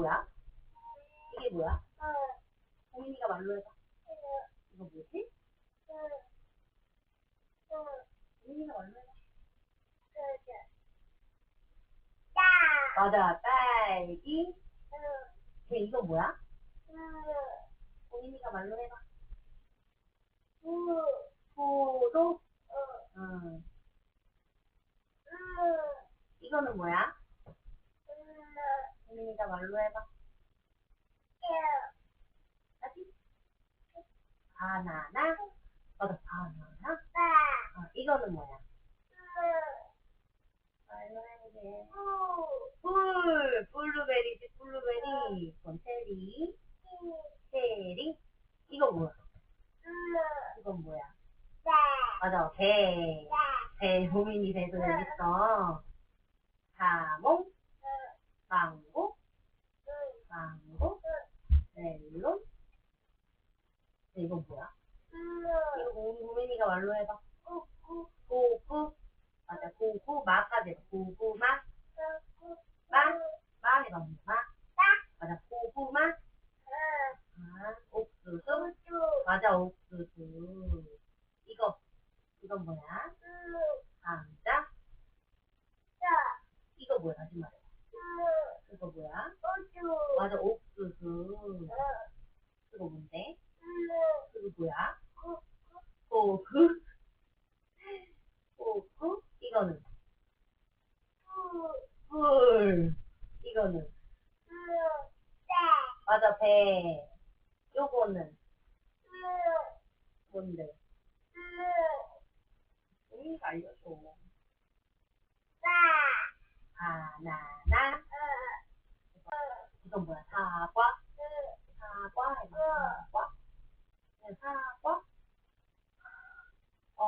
뭐야? 이게 뭐야? 호민이가 말로 해봐. 이거 뭐지? 호민이가 말로 해봐. 맞아, 딸기. 걔 이거 뭐야? 호민이가 말로 해봐. 포도. 응. 이거는 뭐야? 호민이가 말로 해봐. 다시. 바나나. 맞아, 바나나. 어, 이거는 뭐야? 말로 해보게. 꿀. 블루베리지, 블루베리. 이건 체리. 체리. 이거 뭐야? 이건 뭐야? 맞아, 배. 배, 호민이 배도 여기 있어. 자몽. 망고. 망고. 멜론. 네, 이건 뭐야? 이거 호- 호민이가 말로 해봐. 고구. 맞아, 고구. 마까지 해봐. 고구 마. 마. 마 해봐. 마. 맞아, 고구 마. 아, 옥수수. 맞아, 옥수수. 이거. 이건 뭐야? 감자. 이거 뭐야? 다시 말해. 이거 뭐야? 맞아, 옥수수. 이거 뭔데? 이거 뭐야? 고구. 고구. 이거는 꿀. 이거는 맞아, 배. 요거는 뭔데? 우리가 알려줘. 바나나. 이건 뭐야? 사과. 사과. 해봐. 사과. 네, 사과.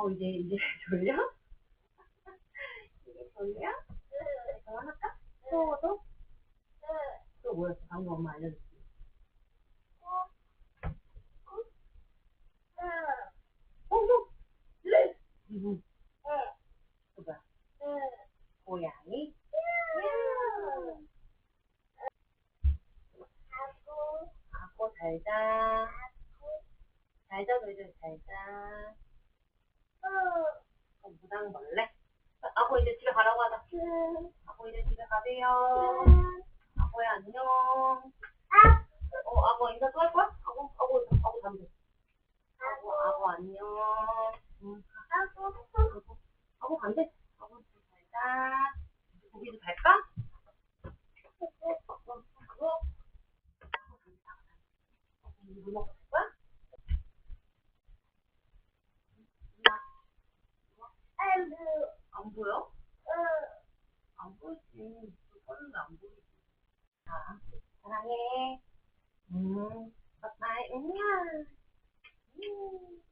어, 이제, 이제 졸려? 이제 졸려? 그만할까? 포도? 또 뭐였어? 방금 엄마 알려줬지. 이거 또 뭐야? 고양이? 아고 잘 자. 잘 자, 너희들 잘 자. 어, 무당벌레? 아고 이제 집에 가라고 하자. 아고 이제 집에 가세요. 아고야 안녕. 어, 아고 인사 또 할 거야? 아고, 아고, 아고 잠들. 아고, 아고 안녕. 응. 아고, 아고 간대. 안 보여? 안 보이지. 껐는데 안 보이지. 아, 사랑해. 음, 바이 안녕. 음.